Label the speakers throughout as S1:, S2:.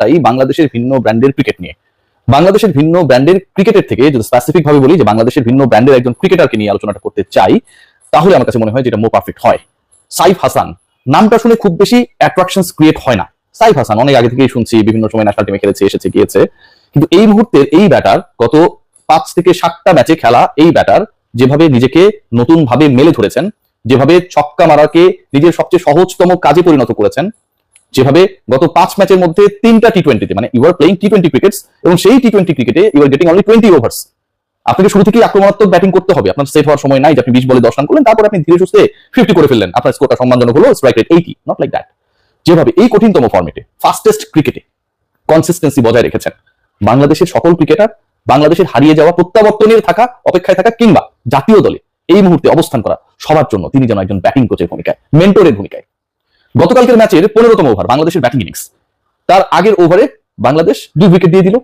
S1: তাই বাংলাদেশের ভিন্ন ব্র্যান্ডের ক্রিকেট নিয়ে। বাংলাদেশের ভিন্ন ব্র্যান্ডের ক্রিকেটের থেকে যদি স্পেসিফিক ভাবে বলি যে বাংলাদেশের ভিন্ন ব্র্যান্ডের একজন ক্রিকেটারকে নিয়ে আলোচনাটা করতে চাই, তাহলে আমার কাছে মনে হয় যেটা মোর পারফেক্ট হয়। সাইফ হাসান, নামটা শুনে খুব বেশি অ্যাট্রাকশন ক্রিয়েট হয় না। সাইফ হাসান, অনেক আগে থেকেই শুনছি, বিভিন্ন সময় ন্যাশনাল টিমে খেলেছে, এসেছে, গিয়েছে। কিন্তু এই মুহূর্তের এই ব্যাটার গত পাঁচ থেকে সাতটা ম্যাচে খেলা এই ব্যাটার যেভাবে নিজেকে নতুন ভাবে মেলে ধরেছেন, যেভাবে ছক্কা মারাকে নিজের সবচেয়ে সহজতম কাজে পরিণত করেছেন যেভাবে গত পাঁচ ম্যাচের মধ্যে তিনটা টি টোয়েন্টিতে মানে you are playing T twenty cricket এবং সেই টি টোয়েন্টি ক্রিকেটে you are getting only twenty overs আপনাকে শুরু থেকেই আক্রমণাত্মক ব্যাটিং করতে হবে। আপনার সেট হওয়ার সময় নাই যে আপনি বিশ বলে দশ রান করলেন, তারপর আপনি ধীরে সুস্থে ফিফটি করে ফেললেন। আপনার স্কোরটা সম্মানজনক হলো strike rate eighty not like that যেভাবে এই কঠিনতম ফর্মেটে ফাস্টেস্ট ক্রিকেটে কনসিস্টেন্সি বজায় রেখেছেন বাংলাদেশের সকল ক্রিকেটার বাংলাদেশের হারিয়ে যাওয়া প্রত্যাবর্তনের থাকা, অপেক্ষায় থাকা কিংবা জাতীয় দলে এই মুহূর্তে অবস্থান করা সবার জন্য তিনি যেন একজন ব্যাটিং কোচের ভূমিকায় মেন্টরের ভূমিকায়। গতকালকের ম্যাচের পনেরোতম ওভার, বাংলাদেশের ব্যাটিং ইনিংস তার আগের ওভারে বাংলাদেশ দুই উইকেট দিয়ে দিল।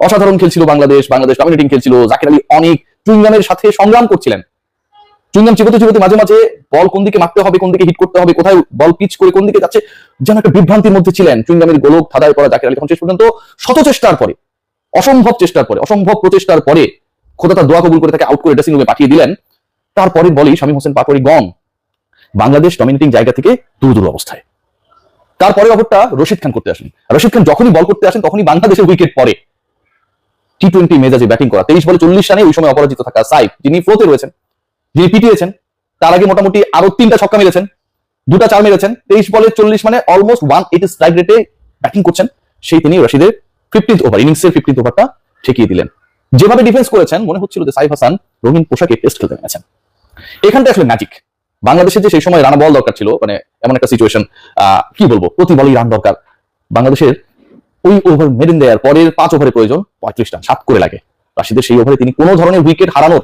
S1: অসাধারণ খেলছিল বাংলাদেশ বাংলাদেশ ডমিনেটিং খেলছিল। জাকির আলী অনেক চুইংগামের সাথে সংগ্রাম করছিলেন। চুইংগাম চিবোতে চিবোতে মাঝে মাঝে বল কোন দিকে মারতে হবে, কোন দিকে হিট করতে হবে, কোথায় বল পিচ করে কোন দিকে যাচ্ছে, যেন একটা বিভ্রান্তির মধ্যে ছিলেন চুইংগামের গোলক ধাঁধায় করা জাকির আলী। শেষ পর্যন্ত শত চেষ্টার পরে, অসম্ভব চেষ্টার পরে, অসম্ভব প্রচেষ্টার পরে খোদা তার দোয়া কবুল করে তাকে আউট করে ড্রেসিং রুমে পাঠিয়ে দিলেন। তারপরে বলেই শামীম হোসেন পাটোয়ারি গন বাংলাদেশ ডমিনেটিং জায়গা থেকে দূর দূর অবস্থায়। তারপরে ওভারটা রশিদ খান করতে আসেন। রশিদ খান যখনই বল করতে আসেন, তখনই বাংলাদেশের উইকেট পড়ে। টি টোয়েন্টি মেজাজে ব্যাটিং করা, তেইশ বলে চল্লিশ রানে ওই সময় অপরাজিত থাকা সাইফ, যিনি ফ্লোতে রয়েছেন, যিনি পিটিয়েছেন, তার আগে মোটামুটি আরও তিনটা ছক্কা মেরেছেন, দুটা চার মেরেছেন, তেইশ বলে চল্লিশ মানে অলমোস্ট ওয়ান এইটি স্ট্রাইক রেটে ব্যাটিং করছেন, সেই তিনি রশিদের ফিফটিন্থ ওভার ইনিংসের ফিফটিন্থ ওভারটা ঠেকিয়ে দিলেন। যেভাবে ডিফেন্স করেছেন, মনে হচ্ছিল যে সাইফ হাসান, রঙিন পোশাকে টেস্ট খেলতে নেমেছেন। এখানটা আসলে ম্যাজিক বাংলাদেশের যে সেই সময় রানা বল দরকার ছিল মানে এমন একটা সিচুয়েশন কি বলব, প্রতি বলেই রান দরকার। বাংলাদেশের ওই ওভার মেরিন দেওয়ার পরের পাঁচ ওভারে প্রয়োজন পঁয়ত্রিশ রান, সাত করে লাগে। রাশিদের সেই ওভারে তিনি কোনো ধরনের উইকেট হারানোর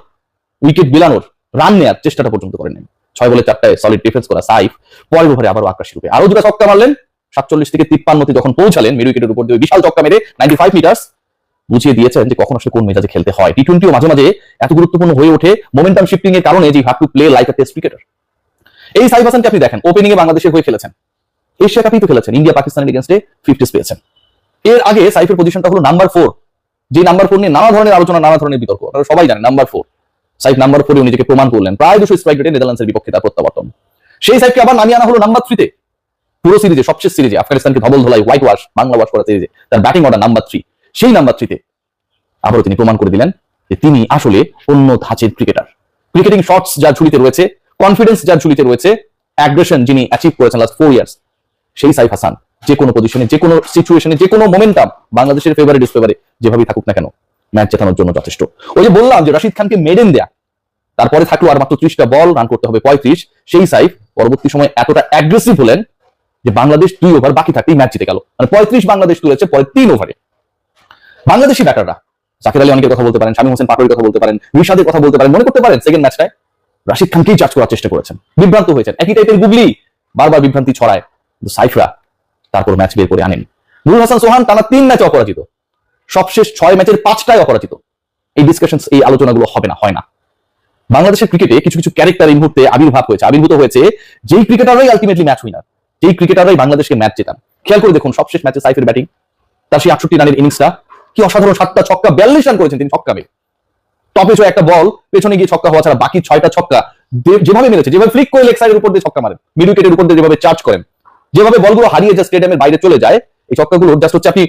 S1: উইকেট বিলানোর রান নেওয়ার চেষ্টাটা পর্যন্ত করেননি। ছয় বলে চারটায় সলিড ডিফেন্স করা সাইফ পরের ওভারে আবারও আকাশী রূপে। আরও দুটা ছক্কা মারলেন, সাতচল্লিশ থেকে তিপ্পান্নতে যখন পৌঁছালেন মিড উইকেটের উপর দিয়ে বিশাল ছক্কা মেরে নাইনটি ফাইভ মিটার্স বুঝিয়ে দিয়েছেন যে কখন আসলে কোন মেজাজে খেলতে হয়। টি টোয়েন্টিও মাঝে মাঝে এত গুরুত্বপূর্ণ হয়ে ওঠে মোমেন্টাম শিফটিং এর কারণে যে have to play like a test cricketer এই সাইফ হাসানকে আপনি দেখেন ওপেনিং এ বাংলাদেশের হয়ে খেলেছেন। এশিয়া কাপই তো খেলেছেন, ইন্ডিয়া, পাকিস্তানের এগেন্স্টে ফিফটিস পেয়েছেন। এর আগে সাইফের পজিশনটা হলো নাম্বার ফোর যে নাম্বার ফোর নিয়ে নানা ধরনের আলোচনা, নানা ধরনের বিতর্ক, আপনারা সবাই জানেন নাম্বার ফোর সাইফ নাম্বার ফোরে নিজেকে প্রমাণ করলেন, প্রায় দুশো স্ট্রাইক রেটে নেদারল্যান্ডসের বিপক্ষে তার প্রত্যাবর্তন। সেই সাইফকে আবার নামিয়ে আনা হলো নাম্বার থ্রিতে পুরো সিরিজে, সবশেষ সিরিজে, আফগানিস্তানকে ধবল ধলাই হোয়াইট ওয়াশ বাংলা ওয়াশ করা সিরিজে, তার ব্যাটিং অর্ডার নাম্বার থ্রি সেই নাম্বার থ্রিতে আবারও তিনি প্রমাণ করে দিলেন যে তিনি আসলে অন্য ধাঁচের ক্রিকেটার ক্রিকেটিং শটস যার ঝুলিতে রয়েছে কনফিডেন্স যার ঝুলিতে রয়েছে অ্যাগ্রেশন যিনি অ্যাচিভ করেছেন লাস্ট ফোর ইয়ার্স সেই সাইফ হাসান, যে কোনো পজিশনে যে কোনো সিচুয়েশনে যে কোনো মোমেন্টাম বাংলাদেশের ফেভারে ডিসফেভারে যেভাবে থাকুক না কেন ম্যাচ জেতানোর জন্য যথেষ্ট। ওই যে বললাম যে রাশিদ খানকে মেডেন দেয়া, তারপরে থাকল আর মাত্র ত্রিশটা বল রান করতে হবে পঁয়ত্রিশ, সেই সাইফ পরবর্তী সময় এতটা অ্যাগ্রেসিভ হলেন যে বাংলাদেশ দুই ওভার বাকি থাকতেই ম্যাচ জিতে গেল। মানে পঁয়ত্রিশ বাংলাদেশ তুলেছে পরে তিন ওভারে বাংলাদেশি ব্যাটাররা জাকির আলী অনেকের কথা বলতে পারেন, শামীম হোসেন পাটোয়ারির কথা বলতে পারেন রিশাদের কথা বলতে পারেন, মনে করতে পারেন সেকেন্ড ম্যাচটায় রাশিদ খানকেই চার্জ করার চেষ্টা করেছেন? বিভ্রান্ত হয়েছেন। একই টাইপের গুগলি বারবার বিভ্রান্তি ছড়ায়। কিন্তু সাইফরা তারপর ম্যাচ বের করে আনেন। নুরুল হাসান সোহান টানা তিন ম্যাচে অপরাজিত। সবশেষ ছয় ম্যাচের পাঁচটায় অপরাজিত। এই ডিসকাশন এই আলোচনাগুলো হবে না, হয় না। বাংলাদেশের ক্রিকেটে কিছু কিছু ক্যারেক্টার এই মুহূর্তে আবির্ভাব হয়েছে। আবির্ভূত হয়েছে যেই ক্রিকেটাররাই আলটিমেটলি ম্যাচ উইনার যেই ক্রিকেটাররাই বাংলাদেশকে ম্যাচ জেতান। খেয়াল করে দেখুন, সবশেষ ম্যাচে সাইফের ব্যাটিং তার সেই আটষট্টি রানের ইনিংসটা কি অসাধারণ সাতটা ছক্কা, বিয়াল্লিশ রান করেছেন তিনি ছক্কা মেরে টপে ছয় একটা বল পেছনে গিয়ে ছক্কা হওয়া ছাড়া বাকি ছয়টা ছক্কা যেভাবে মেরেছে, যেভাবে ফ্লিক করে লেগ সাইডের উপর দিয়ে ছক্কা মারেন মিড উইকেটের উপর দিয়ে যেভাবে চার্জ করেন যেভাবে বলগুলো হারিয়ে যে স্টেডিয়ামের বাইরে চলে যায়, এই ছক্কাগুলো জাস্ট হচ্ছে আপনি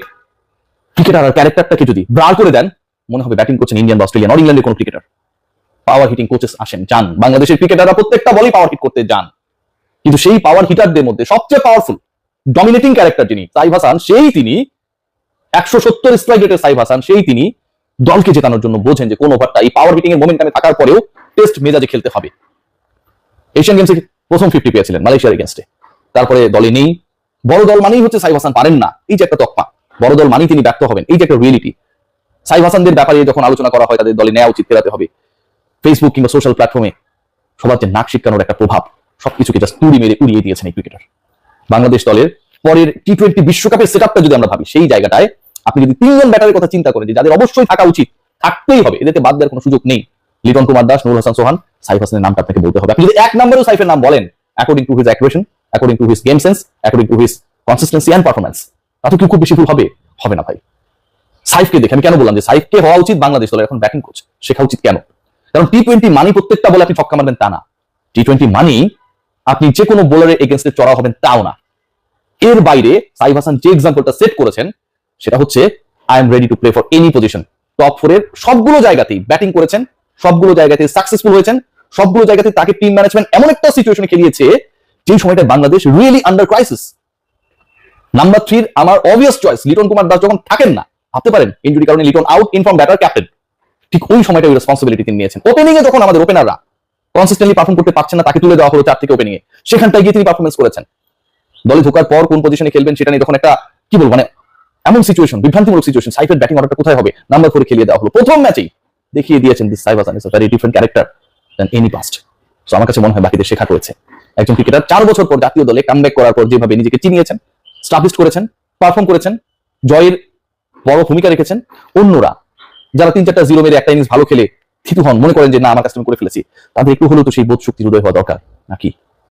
S1: ক্রিকেটার আর ক্যারেক্টারটাকে যদি ব্রার করে দেন, মনে হবে ব্যাটিং করছেন ইন্ডিয়ান বা অস্ট্রেলিয়ান অর ইংল্যান্ডের কোন ক্রিকেটার পাওয়ার হিটিং কোচেস আসেন, যান। বাংলাদেশের ক্রিকেটাররা প্রত্যেকটা বলই পাওয়ার হিট করতে যান। কিন্তু সেই পাওয়ার হিটারদের মধ্যে সবচেয়ে পাওয়ারফুল ডমিনেটিং ক্যারেক্টার যিনি, সাইফ হাসান, সেই তিনি একশো সত্তর স্ট্রাইক রেটের সাইফ হাসান, সেই তিনি দলকে জেতানোর জন্য বোঝেন যে কোন ওভারটা এই পাওয়ার হিটিং এর মোমেন্টামে থাকার পরেও টেস্ট মেজাজে খেলতে হবে। এশিয়ান গেমসে প্রথম ফিফটি পেয়েছিলেন মালয়েশিয়ার এগেনস্টে তারপরে দলে নেই। বড় দল মানেই হচ্ছে সাইফ হাসান পারেন না। এই যে একটা তকমা। বড় দল মানেই তিনি ব্যর্থ হবেন। এই যে একটা রিয়েলিটি সাইফ হাসানদের ব্যাপারে যখন আলোচনা করা হয়, তাদের দলে নেওয়া উচিত, ফেরাতে হবে। ফেসবুক কিংবা সোশ্যাল প্ল্যাটফর্মে সবার যে নাক শিক্ষানোর একটা প্রভাব, সবকিছুকে জাস্ট তুড়ি মেরে উড়িয়ে দিয়েছেন এই ক্রিকেটার বাংলাদেশ দলের পরের টি টোয়েন্টি বিশ্বকাপের সেট যদি আমরা ভাবি, সেই জায়গাটায় আপনি যদি তিনজন ব্যাটারের কথা চিন্তা করেন যাদের অবশ্যই থাকা উচিত, থাকতেই হবে, এদেরকে বাদ দেওয়ার কোনো সুযোগ নেই। লিটন কুমার দাস, নুরুল হাসান সোহান, সাইফ হাসানের নামটা আপনাকে বলতে হবে। আপনি যদি এক নম্বরেও সাইফের নাম বলেন according to his accuracy according to his game sense according to his consistency and performance তাতে কি খুব বেশি ভুল হবে? হবে না ভাই। সাইফকে দেখে, আমি কেন বললাম যে সাইফকে হওয়া উচিত বাংলাদেশ দলের এখন ব্যাটিং কোচ শেখা উচিত কেন? কারণ টি টোয়েন্টি মানি প্রত্যেকটা বলে আপনি ছক্কা মারবেন তা না। টি টোয়েন্টি মানি আপনি যে কোনো বোলারের এগেনস্টে চড়া হবেন তাও না। এর বাইরে সাইফ হাসান যে এক্সাম্পলটা সেট করেছেন সেটা হচ্ছে I am ready to play for any position top ফোরের সবগুলো জায়গাতেই ব্যাটিং করেছেন, সবগুলো জায়গাতে সাকসেসফুল হয়েছেন, সবগুলো জায়গাতে তাকে টিম ম্যানেজমেন্ট এমন একটা সিচুয়েশনে খেলিয়েছে যে সময়টা Bangladesh really under crisis number থ্রির আমার অবভিয়াস চয়েস লিটন কুমার দাস যখন থাকেন না, ভাবতে পারেন ইঞ্জুরি কারণে Liton out in form batter captain ঠিক ওই সময়টা ওই রেসপন্সিবিলিটি তিনি নিয়েছেন। ওপেনিং এ যখন আমাদের ওপেনাররা কনসিস্টেন্টলি পারফর্ম করতে পারছেন না, তাকে তুলে দেওয়া হলো চার থেকে ওপেনিং এ সেখানটায় গিয়ে তিনি পারফরমেন্স করেছেন। দলে ঢোকার পর কোন পজিশনে খেলবেন সেটা নিয়ে তখন একটা, কি বলব মানে এমন সিচুয়েশন বিভ্রান্তিমূলক সিচুয়েশন সাইফের ব্যাটিং অর্ডারটা কোথায় হবে? নাম্বার ফোরে খেলিয়ে দেওয়া হলো। প্রথম ম্যাচেই দেখিয়ে দিয়েছেন this Saif Hasan is very different character than any past so আমার কাছে মনে হয় বাকিদের শেখা রয়েছে একজন ক্রিকেটার চার বছর পর জাতীয় দলে কামব্যাক করার পর যেভাবে নিজেকে চিনিয়েছেন স্টাবলিশ করেছেন পারফর্ম করেছেন, জয়ের বড় ভূমিকা রেখেছেন, অন্যরা যারা তিন চারটা জিরো মেরে একটা ইনিংস ভালো খেলে থিতু হন, মনে করেন যে না, আমার কাছে করে ফেলেছি, তাদের একটু হলেও তো সেই বোধ শক্তি উদয় হওয়া দরকার, নাকি?